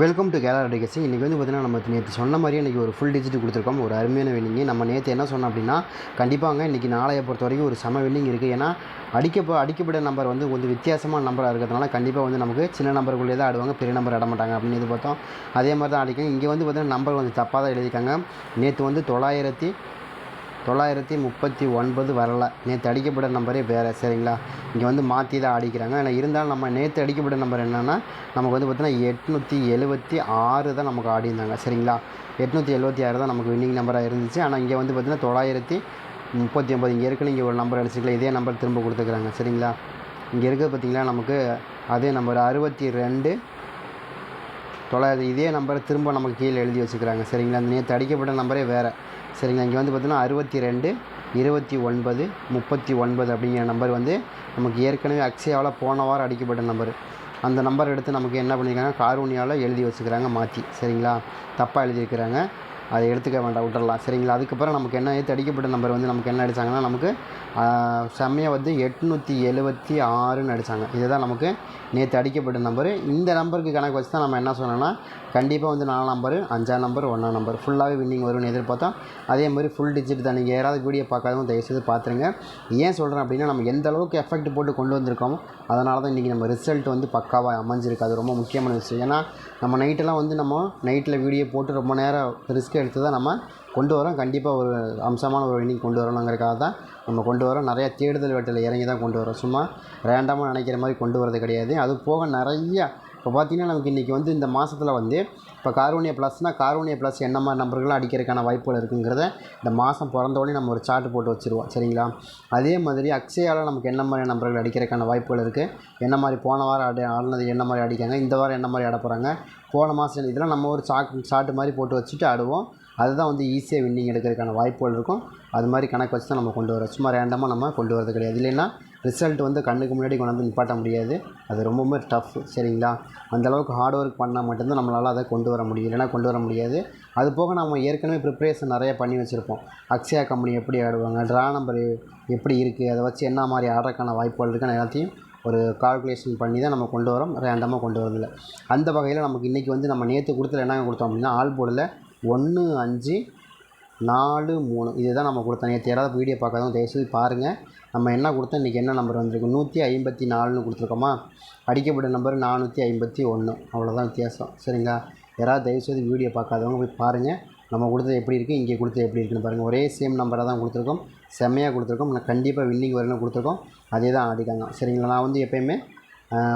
Welcome to கேலர் அடிகசி இன்றைக்கி வந்து பார்த்திங்கன்னா நம்ம நேற்று சொன்ன மாதிரியே இன்றைக்கி ஒரு ஃபுல் டிஜிட் கொடுத்துருக்கோம். ஒரு அருமையான வெல்லிங்கு நம்ம நேற்று என்ன சொன்னோம் அப்படின்னா கண்டிப்பாங்க இன்றைக்கி நாளைய பொறுத்த வரைக்கும் ஒரு செம வெல்லிங் இருக்குது ஏன்னா அடிக்க அடிக்கப்பட்ட நம்பர் வந்து கொஞ்சம் வித்தியாசமான நம்பராக இருக்கிறதுனால கண்டிப்பாக வந்து நமக்கு சின்ன நம்பருக்குள்ளே தான் ஆடுவாங்க. பெரிய நம்பர் ஆட மாட்டாங்க அப்படின்னு இது பார்த்தோம் அதே மாதிரி தான் அடிக்கும் இங்கே வந்து பார்த்திங்கன்னா நம்பர் கொஞ்சம் தப்பாக தான் எழுதியிருக்காங்க. நேற்று வந்து தொள்ளாயிரத்தி தொள்ளாயிரத்தி முப்பத்தி ஒன்பது வரல. நேற்று அடிக்கப்பட்ட நம்பரே வேறு சரிங்களா? இங்கே வந்து மாற்றி தான் அடிக்கிறாங்க. ஆனால் இருந்தாலும் நம்ம நேற்று அடிக்கப்பட்ட நம்பர் என்னென்னா நமக்கு வந்து பார்த்தீங்கன்னா எட்நூற்றி எழுபத்தி ஆறு தான் நமக்கு ஆடியிருந்தாங்க சரிங்களா? எட்நூற்றி எழுபத்தி ஆறு தான் நமக்கு வின்னிங் நம்பராக இருந்துச்சு. ஆனால் இங்கே வந்து பார்த்திங்கன்னா தொள்ளாயிரத்தி முப்பத்தி ஒம்பது இங்கே இருக்குன்னு இங்கே ஒரு நம்பர் அடிச்சிக்கலாம் இதே நம்பர் திரும்ப கொடுத்துக்கிறாங்க சரிங்களா? இங்கே இருக்கிறது பார்த்திங்களா நமக்கு அதே நம்பர் அறுபத்தி ரெண்டு. தொள்ளாயிரத்தி இதே நம்பரை திரும்ப நமக்கு கீழே எழுதி வச்சுக்கிறாங்க சரிங்களா? அந்த நேற்று அடிக்கப்பட்ட நம்பரே வேறு. சரிங்களா இங்கே வந்து பார்த்தீங்கன்னா அறுபத்தி ரெண்டு இருபத்தி ஒன்பது முப்பத்தி ஒன்பது அப்படிங்கிற நம்பர் வந்து நமக்கு ஏற்கனவே அக்ஷயாவில் போன வாரம் அடிக்கப்பட்ட நம்பர் அந்த நம்பர் எடுத்து நமக்கு என்ன பண்ணியிருக்காங்க காரூனியாவில் எழுதி வச்சுக்கிறாங்க மாற்றி சரிங்களா? தப்பாக எழுதியிருக்கிறாங்க. அதை எடுத்துக்க வேண்டாம் விட்டுடலாம் சரிங்களா? அதுக்கப்புறம் நமக்கு என்ன ஏற்று அடிக்கப்பட்ட நம்பர் வந்து நமக்கு என்ன அடித்தாங்கன்னா நமக்கு செம்மையாக வந்து எட்நூற்றி எழுபத்தி ஆறுன்னு அடித்தாங்க இதுதான் நமக்கு நேற்று அடிக்கப்பட்ட நம்பரு இந்த நம்பருக்கு கணக்கு வச்சு தான் நம்ம என்ன சொன்னோன்னா கண்டிப்பாக வந்து நாலாம் நம்பரு அஞ்சாம் நம்பர் ஒன்றாம் நம்பர் ஃபுல்லாகவே வின்னிங் வரும்னு எதிர்பார்த்தோம் அதே மாதிரி ஃபுல் டிஜிட் தான். நீங்கள் யாராவது வீடியோ பார்க்காதவங்க தயவுசெய்து பார்த்துருங்க ஏன் சொல்கிறேன் அப்படின்னா நம்ம எந்த அளவுக்கு எஃபெக்ட் போட்டு கொண்டு வந்திருக்கோமோ அதனால தான் இன்றைக்கி நம்ம ரிசல்ட் வந்து பக்காவாக அமைஞ்சிருக்கு. அது ரொம்ப முக்கியமான விஷயம். ஏன்னா நம்ம நைட்டெல்லாம் வந்து நம்ம நைட்டில் வீடியோ போட்டு ரொம்ப நேரம் ரிஸ்க் எடுத்து தான் நம்ம கொண்டு வரோம். கண்டிப்பாக ஒரு அம்சமான ஒரு வின்னிங் கொண்டு வரணுங்கிறக்காக தான் நம்ம கொண்டு வரோம். நிறையா தேடுதல் வேட்டையில் இறங்கி தான் கொண்டு வரோம். சும்மா ரேண்டமாக நினைக்கிற மாதிரி கொண்டு வரது கிடையாது. அது போக நிறையா இப்போ பார்த்தீங்கன்னா நமக்கு இன்றைக்கி வந்து இந்த மாதத்தில் வந்து இப்போ கார்வனியா ப்ளஸ்னால் கார்வனியா ப்ளஸ் என்ன மாதிரி நம்பர்கள்லாம் அடிக்கிறதுக்கான வாய்ப்புகள் இருக்குங்கிறத இந்த மாதம் பிறந்தோடனே நம்ம ஒரு சார்ட் போட்டு வச்சுருவோம். சரிங்களா? அதே மாதிரி அக்ஷயாவில் நமக்கு என்ன மாதிரி நம்பர்கள் அடிக்கிறதுக்கான வாய்ப்புகள் இருக்குது என்ன மாதிரி போன வாரம் அடி ஆடினது என்ன மாதிரி அடிக்காங்க? இந்த வாரம் என்ன மாதிரி ஆட போகிறாங்க போன மாதம் இதெல்லாம் நம்ம ஒரு சாக் சார்ட் மாதிரி போட்டு வச்சுட்டு ஆடுவோம். அதுதான் வந்து ஈஸியாக வின்னிங் எடுக்கிறதுக்கான வாய்ப்புகள் இருக்கும். அது மாதிரி கணக்கு வச்சு தான் நம்ம கொண்டு வரோம் சும்மா ரேண்டமாக நம்ம கொண்டு வரது கிடையாது. இல்லைன்னா ரிசல்ட் வந்து கண்ணுக்கு முன்னாடி கொண்டு வந்து நிப்பாட்ட முடியாது. அது ரொம்பவுமே டஃப் சரிங்களா? அந்தளவுக்கு ஹார்ட் ஒர்க் பண்ணால் மட்டும்தான் நம்மளால் அதை கொண்டு வர முடியும். இல்லைனா கொண்டு வர முடியாது. அது போக நம்ம ஏற்கனவே ப்ரிப்ரேஷன் நிறைய பண்ணி வச்சுருப்போம். அக்ஷயா கம்பெனி எப்படி ஆடுவாங்க? ட்ரா நம்பர் எப்படி இருக்குது அதை வச்சு என்ன மாதிரி ஆடுறதுக்கான வாய்ப்புகள் இருக்குன்னு எல்லாத்தையும் ஒரு கால்குலேஷன் பண்ணி தான் நம்ம கொண்டு வரோம். ரேண்டமாக கொண்டு வரதில்ல அந்த வகையில் நமக்கு இன்றைக்கி வந்து நம்ம நேற்று கொடுத்துல என்ன கொடுத்தோம் அப்படின்னா ஆல் போர்டில் ஒன்று அஞ்சு நாலு மூணு. இதுதான் நம்ம கொடுத்த நீங்கள் யாராவது வீடியோ பார்க்காதவங்க தயவுசெய்து பாருங்கள் நம்ம என்ன கொடுத்தோம்? இன்றைக்கி என்ன நம்பர் வந்திருக்கு? நூற்றி ஐம்பத்தி நாலுன்னு கொடுத்துருக்கோமா? அடிக்கப்பட்ட நம்பர் நானூற்றி ஐம்பத்தி ஒன்று அவ்வளோதான் வித்தியாசம். சரிங்களா? யாராவது தயவுசெய்து வீடியோ பார்க்காதவங்க போய் பாருங்கள் நம்ம கொடுத்தது எப்படி இருக்குது இங்கே கொடுத்தது எப்படி இருக்குன்னு பாருங்கள் ஒரே சேம் நம்பராக தான் கொடுத்துருக்கோம். செம்மையாக கொடுத்துருக்கோம். நான் கண்டிப்பாக வின்னிங் வரணும் கொடுத்துருக்கோம். அதே தான் ஆடிக்காங்க சரிங்களா? நான் வந்து எப்போயுமே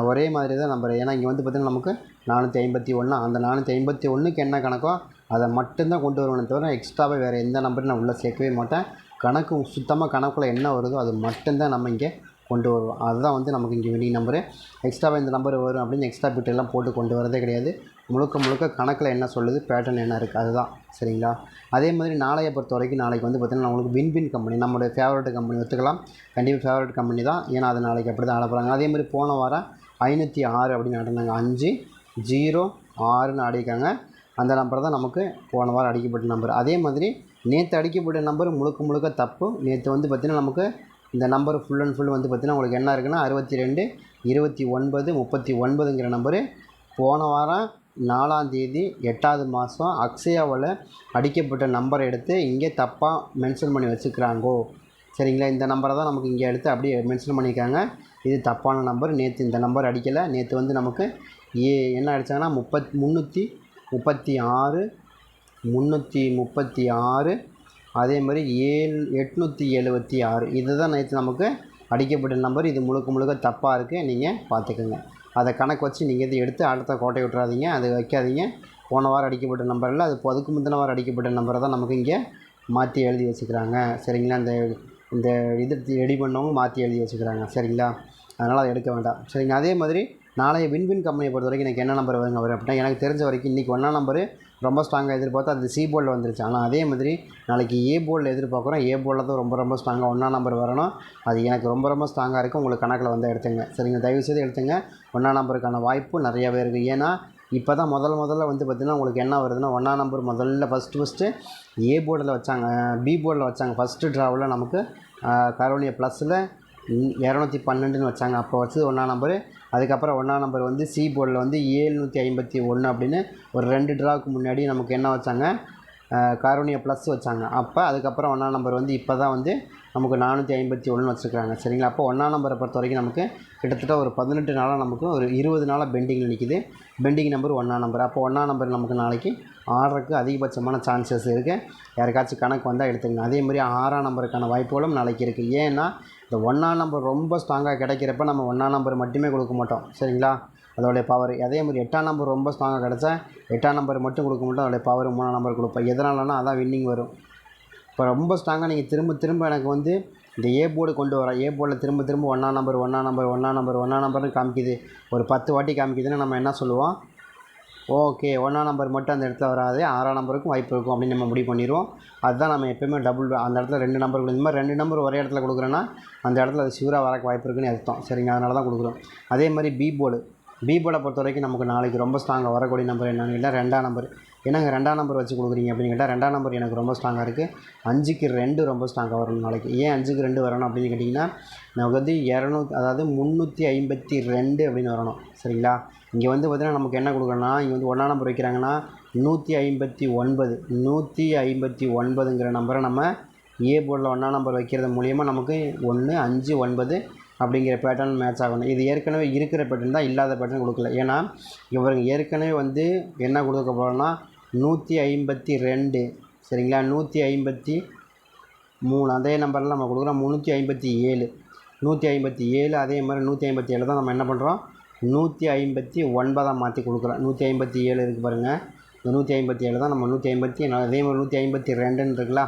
ஒரே மாதிரி தான் நம்பர் ஏன்னா இங்கே வந்து பார்த்திங்கன்னா நமக்கு நானூற்றி ஐம்பத்தி ஒன்று அந்த நானூற்றி ஐம்பத்தி ஒன்றுக்கு என்ன கணக்கோ அதை மட்டும்தான் கொண்டு வருவேனே தவிர எக்ஸ்ட்ராவாக வேறு எந்த நம்பரும் நான் உள்ளே சேர்க்கவே மாட்டேன். கணக்கு சுத்தமாக கணக்குள்ளே என்ன வருதோ அது மட்டும்தான் நம்ம இங்கே கொண்டு வருவோம். அதுதான் வந்து நமக்கு இங்கே வினிங் நம்பரு எக்ஸ்ட்ராவாக இந்த நம்பர் வரும் அப்படின்னு எக்ஸ்ட்ரா பிட்டெல்லாம் போட்டு கொண்டு வரதே கிடையாது. முழுக்க முழுக்க கணக்கில் என்ன சொல்லுது பேட்டர்ன் என்ன இருக்குது அதுதான். சரிங்களா? அதே மாதிரி நாளையை பொறுத்த வரைக்கும் நாளைக்கு வந்து பார்த்திங்கன்னா நம்மளுக்கு வின் வின் கம்பெனி நம்மளுடைய ஃபேவரட் கம்பெனி ஒத்துக்கலாம் கண்டிப்பாக ஃபேவரட் கம்பெனி தான். ஏன்னா அது நாளைக்கு அப்படி தான் ஆட போகிறாங்க அதே மாதிரி போன வாரம் ஐநூற்றி ஆறு அப்படின்னு ஆடினாங்க அஞ்சு ஜீரோ ஆறுன்னு ஆடிக்காங்க அந்த நம்பர் தான் நமக்கு போன வாரம் அடிக்கப்பட்ட நம்பர். அதே மாதிரி நேற்று அடிக்கப்பட்ட நம்பர் முழுக்க முழுக்க தப்பு. நேற்று வந்து பார்த்திங்கன்னா நமக்கு இந்த நம்பர் ஃபுல் அண்ட் ஃபுல் வந்து பார்த்திங்கன்னா உங்களுக்கு என்ன இருக்குன்னா அறுபத்தி ரெண்டு இருபத்தி ஒன்பது முப்பத்தி ஒன்பதுங்கிற நம்பரு. போன வாரம் நாலாம் தேதி எட்டாவது மாதம் அக்ஷயாவில் அடிக்கப்பட்ட நம்பரை எடுத்து இங்கே தப்பாக மென்ஷன் பண்ணி வச்சுக்கிறாங்கோ. சரிங்களா? இந்த நம்பரை தான் நமக்கு இங்கே எடுத்து அப்படியே மென்ஷன் பண்ணியிருக்காங்க. இது தப்பான நம்பர். நேற்று இந்த நம்பர் அடிக்கலை. நேற்று வந்து நமக்கு ஏ என்ன அடித்தாங்கன்னா முப்பத் முந்நூற்றி முப்பத்தி ஆறு முந்நூற்றி முப்பத்தி ஆறு அதே மாதிரி ஏழு எட்நூற்றி எழுபத்தி ஆறு இதுதான் நேற்று நமக்கு அடிக்கப்பட்ட நம்பர் இது முழுக்க முழுக்க தப்பாக இருக்குது நீங்கள் பார்த்துக்கோங்க அதை கணக்கு வச்சு நீங்கள் இதை எடுத்து அடுத்த கோட்டை விட்டுறாதீங்க. அது வைக்காதீங்க. போன வாரம் அடிக்கப்பட்ட நம்பர் இல்லை. அது அதுக்கு முந்தின வாரம் அடிக்கப்பட்ட நம்பரை தான் நமக்கு இங்கே மாற்றி எழுதி வச்சுக்கிறாங்க. சரிங்களா? இந்த இந்த இது ரெடி பண்ணவங்க மாற்றி எழுதி வச்சுக்கிறாங்க. சரிங்களா? அதனால் அதை எடுக்க வேண்டாம். சரிங்க அதே மாதிரி நாளைய வின்வின் கம்பெனியை பொறுத்த வரைக்கும் எனக்கு என்ன நம்பர் வருங்க வரும் அப்படின்னா எனக்கு தெரிஞ்ச வரைக்கும் இன்றைக்கி ஒன்றாம் நம்பரு ரொம்ப ஸ்ட்ராங்காக எதிர்பார்த்தா அது சி போர்டில் வந்துருச்சு. ஆனால் அதே மாதிரி நாளைக்கு ஏ போர்டில் எதிர்பார்க்குறோம். ஏ போர்டில் தான் ரொம்ப ரொம்ப ஸ்ட்ராங்காக ஒன்றாம் நம்பர் வரணும். அது எனக்கு ரொம்ப ரொம்ப ஸ்ட்ராங்காக இருக்குது உங்களுக்கு கணக்கில் வந்து எடுத்துங்க. சரிங்க தயவுசெய்து எடுத்துங்க. ஒன்றாம் நம்பருக்கான வாய்ப்பு நிறையாவே இருக்குது ஏன்னா இப்போ தான் முதல் முதல்ல வந்து பார்த்திங்கன்னா உங்களுக்கு என்ன வருதுன்னா ஒன்றாம் நம்பர் முதல்ல ஃபஸ்ட்டு ஃபஸ்ட்டு ஏ போர்டில் வச்சாங்க பி போர்டில் வச்சாங்க ஃபஸ்ட்டு ட்ராவில் நமக்கு கரோலியா ப்ளஸில் இரநூத்தி பன்னெண்டுன்னு வச்சாங்க. அப்போ வச்சது ஒன்றாம் நம்பரு அதுக்கப்புறம் ஒன்றாம் நம்பர் வந்து சி போர்டில் வந்து ஏழ்நூற்றி ஐம்பத்தி ஒன்று அப்படின்னு ஒரு ரெண்டு ட்ராவுக்கு முன்னாடி நமக்கு என்ன வச்சாங்க? காரோனியா ப்ளஸ் வச்சாங்க. அப்போ அதுக்கப்புறம் ஒன்றாம் நம்பர் வந்து இப்போ தான் வந்து நமக்கு நானூற்றி ஐம்பத்தி ஒன்று வச்சுருக்காங்க. சரிங்களா? அப்போ ஒன்றாம் நம்பரை பொறுத்த வரைக்கும் நமக்கு கிட்டத்தட்ட ஒரு பதினெட்டு நாளாக நமக்கு ஒரு இருபது நாளாக பெண்டிங்கில் நிற்கிது பெண்டிங் நம்பர் ஒன்றாம் நம்பர் அப்போ ஒன்றாம் நம்பர் நமக்கு நாளைக்கு ஆடுறதுக்கு அதிகபட்சமான சான்சஸ் இருக்குது யாருக்காச்சும் கணக்கு வந்தால் எடுத்துக்கங்க. அதே மாதிரி ஆறாம் நம்பருக்கான வாய்ப்புகளும் நாளைக்கு இருக்குது ஏன்னா இந்த ஒன்றாம் நம்பர் ரொம்ப ஸ்ட்ராங்காக கிடைக்கிறப்ப நம்ம ஒன்றாம் நம்பர் மட்டுமே கொடுக்க மாட்டோம். சரிங்களா? அதோடைய பவர் அதே மாதிரி எட்டாம் நம்பர் ரொம்ப ஸ்ட்ராங்காக கிடச்சா எட்டாம் நம்பர் மட்டும் கொடுக்க மாட்டோம். அதோடைய பவர் மூணாம் நம்பர் கொடுப்போம். எதனாலனா அதான் வின்னிங் வரும். இப்போ ரொம்ப ஸ்ட்ராங்காக நீங்கள் திரும்ப திரும்ப எனக்கு வந்து இந்த ஏ போர்டு கொண்டு வரேன் ஏ போர்டில் திரும்ப திரும்ப ஒன்றாம் நம்பர் ஒன்றாம் நம்பர் ஒன்றாம் நம்பர் ஒன்றாம் நம்பர்னு காமிக்குது. ஒரு பத்து வாட்டி காமிக்குதுன்னு நம்ம என்ன சொல்லுவோம்? ஓகே ஒன்றாம் நம்பர் மட்டும் அந்த இடத்துல வராது. ஆறாம் நம்பருக்கும் வாய்ப்பு இருக்கும் அப்படின்னு நம்ம முடிவு பண்ணிடுவோம். அதுதான் நம்ம எப்போயுமே டபுள் அந்த இடத்துல ரெண்டு நம்பர் இந்த மாதிரி ரெண்டு நம்பர் ஒரே இடத்துல கொடுக்குறேன்னா அந்த இடத்துல அது சிவராக வரக்கு வாய்ப்பு இருக்குன்னு அர்த்தம். சரிங்க அதனால தான் கொடுக்குறோம். அதே மாதிரி பி போர்டு பி போர்டை பொறுத்த வரைக்கும் நமக்கு நாளைக்கு ரொம்ப ஸ்ட்ராங்காக வரக்கூடிய நம்பர் என்னன்னு கேட்டால் ரெண்டாம் நம்பர். என்னங்க ரெண்டாம் நம்பர் வச்சு கொடுக்குறீங்க அப்படின்னு கேட்டால் ரெண்டாம் நம்பர் எனக்கு ரொம்ப ஸ்ட்ராங்காக இருக்குது அஞ்சுக்கு ரெண்டு ரொம்ப ஸ்ட்ராங்காக வரணும் நாளைக்கு. ஏன் அஞ்சுக்கு ரெண்டு வரணும் அப்படின்னு கேட்டிங்கன்னா நமக்கு வந்து இரநூத்தி அதாவது முந்நூற்றி ஐம்பத்தி ரெண்டு அப்படின்னு வரணும். சரிங்களா? இங்கே வந்து பார்த்திங்கன்னா நமக்கு என்ன கொடுக்குறோன்னா இங்கே வந்து ஒன்றாம் நம்பர் வைக்கிறாங்கன்னா நூற்றி ஐம்பத்தி ஒன்பது. நூற்றி ஐம்பத்தி ஒன்பதுங்கிற நம்பரை நம்ம ஏ போர்டில் ஒன்றாம் நம்பர் வைக்கிறது மூலிமா நமக்கு ஒன்று அஞ்சு ஒன்பது அப்படிங்கிற பேட்டர்ன் மேட்ச் ஆகணும். இது ஏற்கனவே இருக்கிற பேட்டர்ன் தான் இல்லாத பேட்டர்ன் கொடுக்கல. ஏன்னா இவருங்க ஏற்கனவே வந்து என்ன கொடுக்க போகிறோன்னா நூற்றி ஐம்பத்தி ரெண்டு. சரிங்களா? நூற்றி ஐம்பத்தி மூணு. அதே நம்பரில் நம்ம கொடுக்குறோம் முந்நூற்றி ஐம்பத்தி ஏழு. நூற்றி ஐம்பத்தி ஏழு அதே மாதிரி நூற்றி ஐம்பத்தி ஏழு தான் நம்ம என்ன பண்ணுறோம் நூற்றி ஐம்பத்தி ஒன்பதாக மாற்றி கொடுக்குறோம். நூற்றி ஐம்பத்தி ஏழு இருக்குது பாருங்கள் இந்த நூற்றி ஐம்பத்தி ஏழு தான் நம்ம நூற்றி ஐம்பத்தி அதே மாதிரி நூற்றி ஐம்பத்தி ரெண்டுன்னு இருக்குல்ல?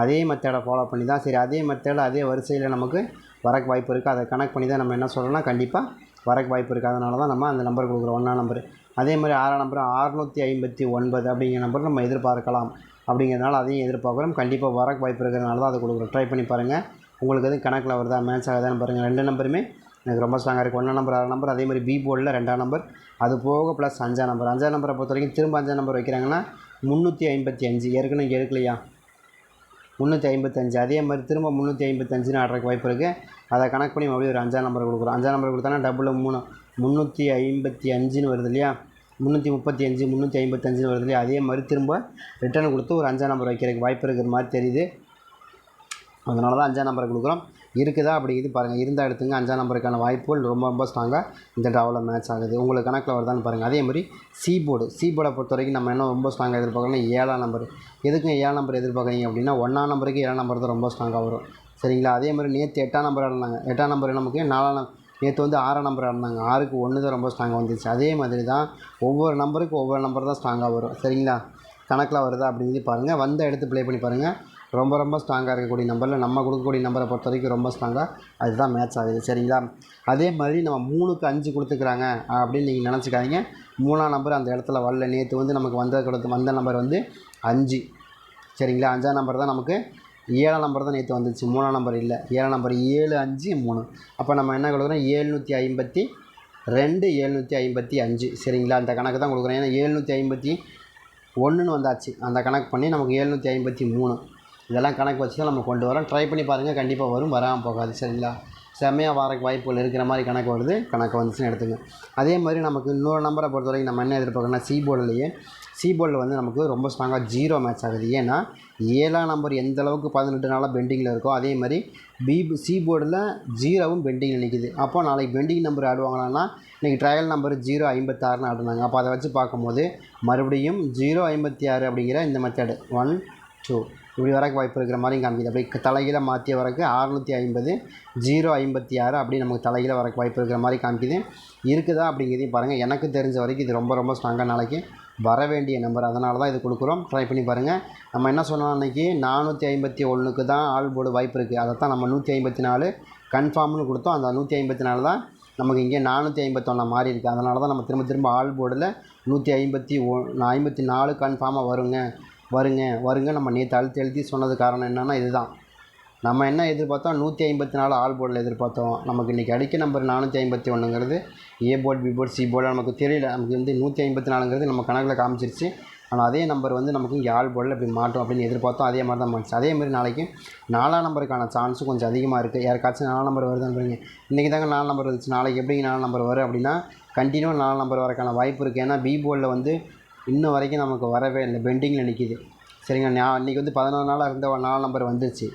அதே மெத்தடை ஃபாலோ பண்ணி தான் சரி அதே மெத்தடில் அதே வரிசையில் நமக்கு வரக்கு வாய்ப்பு இருக்குது அதை கனெக்ட் பண்ணி தான் நம்ம என்ன சொல்லணும்னா கண்டிப்பாக வரக்கு வாய்ப்பு இருக்குது அதனால தான் நம்ம அந்த நம்பர் கொடுக்குறோம். ஒன்றா நம்பர் அதே மாதிரி ஆறாம் நம்பர் அறுநூற்றி ஐம்பத்தி ஒன்பது அப்படிங்கிற நம்பர் நம்ம எதிர்பார்க்கலாம் அப்படிங்கிறதுனால அதையும் எதிர்பார்க்குறோம். கண்டிப்பாக வரக்கு வாய்ப்பு இருக்கிறதுனால தான் அதை கொடுக்குறோம். ட்ரை பண்ணி பாருங்கள் உங்களுக்கு எதுவும் கணக்கில் வருதா மேட்ச் ஆகுதான்னு பாருங்கள் ரெண்டு நம்பருமே எனக்கு ரொம்ப ஸ்ட்ராங்காக இருக்குது ஒன்றாம் நம்பர் ஆறாம் நம்பர் அதே மாதிரி பி போர்டில் ரெண்டாம் நம்பர். அது போக ப்ளஸ் அஞ்சாம் நம்பர். அஞ்சாம் நம்பரை பொறுத்த வரைக்கும் திரும்ப அஞ்சாம் நம்பர் வைக்கிறாங்கன்னா முந்நூற்றி ஐம்பத்தி அஞ்சு. ஏற்கனவே இங்கே எடுக்கலையா? முந்நூற்றி ஐம்பத்தஞ்சு அதே மாதிரி திரும்ப முந்நூற்றி ஐம்பத்தஞ்சுன்னு ஆடுறதுக்கு வாய்ப்பு இருக்குது அதை கணக்கு பண்ணி மறுபடியும் ஒரு அஞ்சாம் நம்பர் கொடுக்குறோம். அஞ்சாம் நம்பர் கொடுத்தானா டபுள் மூணு முந்நூற்றி ஐம்பத்தி அஞ்சுன்னு வருது இல்லையா? முந்நூற்றி முப்பத்தி அஞ்சு முந்நூற்றி ஐம்பத்தஞ்சுன்னு வருது இல்லையா? அதே மாதிரி திரும்ப ரிட்டர்ன் கொடுத்து ஒரு அஞ்சாம் நம்பர் வைக்கிறதுக்கு வாய்ப்பு இருக்கிற மாதிரி தெரியுது. அதனால தான் அஞ்சாம் நம்பரை கொடுக்குறோம். இருக்குதா? அப்படி இது பாருங்கள் இருந்தால் எடுத்துங்க. அஞ்சாம் நம்பருக்கான வாய்ப்புகள் ரொம்ப ரொம்ப ஸ்ட்ராங்காக இந்த ட்ராவில் மேட்ச் ஆகுது. உங்களுக்கு கணக்கில் வருதான்னு பாருங்கள் அதே மாதிரி சி போர்டு சி போர்டை பொறுத்த வரைக்கும் நம்ம என்ன ரொம்ப ஸ்ட்ராங்காக எதிர்பார்க்கணும் ஏழாம் நம்பர் எதுக்கும் ஏழாம் நம்பர் எதிர்பார்க்குறீங்க அப்படின்னா ஒன்றாம் நம்பருக்கு ஏழாம் நம்பர் தான் ரொம்ப ஸ்ட்ராங்காக வரும். சரிங்களா? அதே மாதிரி நேற்று எட்டாம் நம்பர் ஆடினாங்க. எட்டாம் நம்பர் நமக்கு நாலாம் நேற்று வந்து ஆறாம் நம்பர் ஆடினாங்க ஆறுக்கு ஒன்று தான் ரொம்ப ஸ்ட்ராங்காக வந்துச்சு. அதே மாதிரி தான் ஒவ்வொரு நம்பருக்கு ஒவ்வொரு நம்பர் தான் ஸ்ட்ராங்காக வரும். சரிங்களா? கணக்கில் வருதா அப்படின்னு பாருங்கள் வந்த எடுத்து ப்ளே பண்ணி பாருங்கள் ரொம்ப ரொம்ப ஸ்ட்ராங்காக இருக்கக்கூடிய நம்பரில் நம்ம கொடுக்கக்கூடிய நம்பரை பொறுத்த வரைக்கும் ரொம்ப ஸ்ட்ராங்காக அதுதான் மேட்ச் ஆகுது. சரிங்களா? அதே மாதிரி நம்ம மூணுக்கு அஞ்சு கொடுத்துக்குறாங்க அப்படின்னு நீங்கள் நினச்சிக்காதீங்க. மூணாம் நம்பர் அந்த இடத்துல வரல. நேற்று வந்து நமக்கு வந்த கொடுத்து வந்த நம்பர் வந்து அஞ்சு. சரிங்களா? அஞ்சாம் நம்பர் தான் நமக்கு ஏழாம் நம்பர் தான் நேற்று வந்துச்சு. மூணாம் நம்பர் இல்லை. ஏழாம் நம்பர் ஏழு அஞ்சு மூணு. அப்போ நம்ம என்ன கொடுக்குறோம்? ஏழ்நூற்றி ஐம்பத்தி ரெண்டு ஏழ்நூற்றி ஐம்பத்தி அஞ்சு. சரிங்களா? அந்த கணக்கு தான் கொடுக்குறோம். ஏன்னா ஏழ்நூற்றி ஐம்பத்தி ஒன்றுன்னு வந்தாச்சு. அந்த கணக்கு பண்ணி நமக்கு ஏழ்நூற்றி ஐம்பத்தி மூணு. இதெல்லாம் கணக்கு வச்சு தான் நம்ம கொண்டு வரோம். ட்ரை பண்ணி பாருங்கள் கண்டிப்பாக வரும். வராமல் போகாது. சரிங்களா? செம்மையாக வரக்கு வாய்ப்புகள் இருக்கிற மாதிரி கணக்கு வருது. கணக்கு வந்துச்சுன்னு எடுத்துங்க. அதே மாதிரி நமக்கு இன்னொரு நம்பரை பொறுத்த வரைக்கும் நம்ம என்ன எதிர்பார்க்கணும்னா சிபோர்டுலேயே சி வந்து நமக்கு ரொம்ப ஸ்ட்ராங்காக ஜீரோ மேட்ச் ஆகுது. ஏன்னா ஏழாம் நம்பர் எந்த அளவுக்கு பதினெட்டு நாளாக பெண்டிங்கில் இருக்கோ அதே மாதிரி பி சி போர்டில் ஜீரோவும் பெண்டிங்கில் நிற்கிது அப்போ நாளைக்கு பெண்டிங் நம்பர் ஆடுவாங்களான்னா இன்றைக்கி ட்ரையல் நம்பர் ஜீரோ ஐம்பத்தாறுன்னு ஆடுனாங்க. அப்போ அதை வச்சு பார்க்கும்போது மறுபடியும் ஜீரோ ஐம்பத்தி ஆறு அப்படிங்கிற இந்த மெத்தடு ஒன் டூ இப்படி வரக்கு வாய்ப்பு இருக்கிற மாதிரி காமிக்குது. அப்படி தலைகீழ மாற்றிய வரக்கு அறநூற்றி ஐம்பது ஜீரோ ஐம்பத்தி ஆறு அப்படி நமக்கு தலைகீழ வரக்கு வாய்ப்பு இருக்கிற மாதிரி காமிக்குது. இருக்குதா அப்படிங்கிறதையும் பாருங்கள் எனக்கு தெரிஞ்ச வரைக்கும் இது ரொம்ப ரொம்ப ஸ்ட்ராங்காக நாளைக்கு வர வேண்டிய நம்பர் அதனால தான் இது கொடுக்குறோம். ட்ரை பண்ணி பாருங்கள் நம்ம என்ன சொன்னோம் அன்றைக்கி நானூற்றி ஐம்பத்தி ஒன்றுக்கு தான் ஆள் போட வாய்ப்பு இருக்குது அதை தான் நம்ம நூற்றி ஐம்பத்தி நாலு கன்ஃபார்ம்னு கொடுத்தோம். அந்த நூற்றி ஐம்பத்தி நாலு தான் நமக்கு இங்கே நானூற்றி ஐம்பத்தொன்னா மாறி இருக்குது அதனால தான் நம்ம திரும்ப திரும்ப ஆள் போர்டில் நூற்றி ஐம்பத்தி ஒ ஐம்பத்தி நாலு கன்ஃபார்மாக வருங்க. வருங்க. வருங்க. நம்ம நேற்று அழுத்தி எழுதி சொன்னது காரணம் என்னென்னா இதுதான். நம்ம என்ன எதிர்பார்த்தோம்? நூற்றி ஐம்பத்தி நாலு ஆல் போர்டில் எதிர்பார்த்தோம். நமக்கு இன்றைக்கி அடிக்க நம்பர் நானூற்றி ஐம்பத்தி ஒன்றுங்கிறது A board B board C board நமக்கு தெரியல. நமக்கு வந்து நூற்றி ஐம்பத்தி நாலுங்கிறது நம்ம கணக்கில் காமிச்சிருச்சு. ஆனால் அதே நம்பர் வந்து நமக்கு இங்கே ஆள் போர்டில் இப்படி மாட்டோம் அப்படின்னு எதிர்பார்த்தோம். அதே மாதிரி தான் மாட்டுச்சு அதே மாதிரி நாளைக்கு நாலாம் நம்பருக்கான சான்ஸும் கொஞ்சம் அதிகமாக இருக்குது யாருக்காச்சும் நாலாம் நம்பர் வருதுன்னு பாருங்க. இன்றைக்கி தாங்க நாலு நம்பர் வந்துச்சு. நாளைக்கு எப்படி நாலு நம்பர் வரும் அப்படின்னா கண்டினியூ நாலு நம்பர் வரக்கான வாய்ப்பு இருக்குது ஏன்னா பி போர்டில் வந்து இன்னும் வரைக்கும் நமக்கு வரவே இல்லை. பெண்டிங்கில் நிற்கிது சரிங்க நான் இன்றைக்கி வந்து பதினொரு நாளாக இருந்த ஒரு நாலு நம்பர் வந்துருச்சு.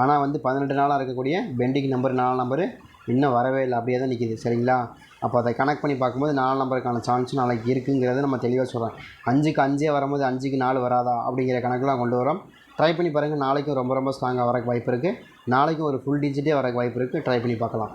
ஆனால் வந்து பதினெட்டு நாளாக இருக்கக்கூடிய பெண்டிங் நம்பர் நாலு நம்பரு இன்னும் வரவே இல்லை. அப்படியே தான் நிற்கிது சரிங்களா? அப்போ அதை கனெக்ட் பண்ணி பார்க்கும்போது நாலு நம்பருக்கான சான்ஸும் நாளைக்கு இருக்குங்கிறத நம்ம தெளிவாக சொல்கிறோம் அஞ்சுக்கு அஞ்சே வரும்போது அஞ்சுக்கு நாலு வராதா? அப்படிங்கிற கணக்கெலாம் கொண்டு வரோம். ட்ரை பண்ணி பாருங்கள் நாளைக்கும் ரொம்ப ரொம்ப ஸ்ட்ராங்காக வரக்கு வாய்ப்பு இருக்குது நாளைக்கும் ஒரு ஃபுல் டிஜிட்டே வரக்கு வாய்ப்பு இருக்குது ட்ரை பண்ணி பார்க்கலாம்.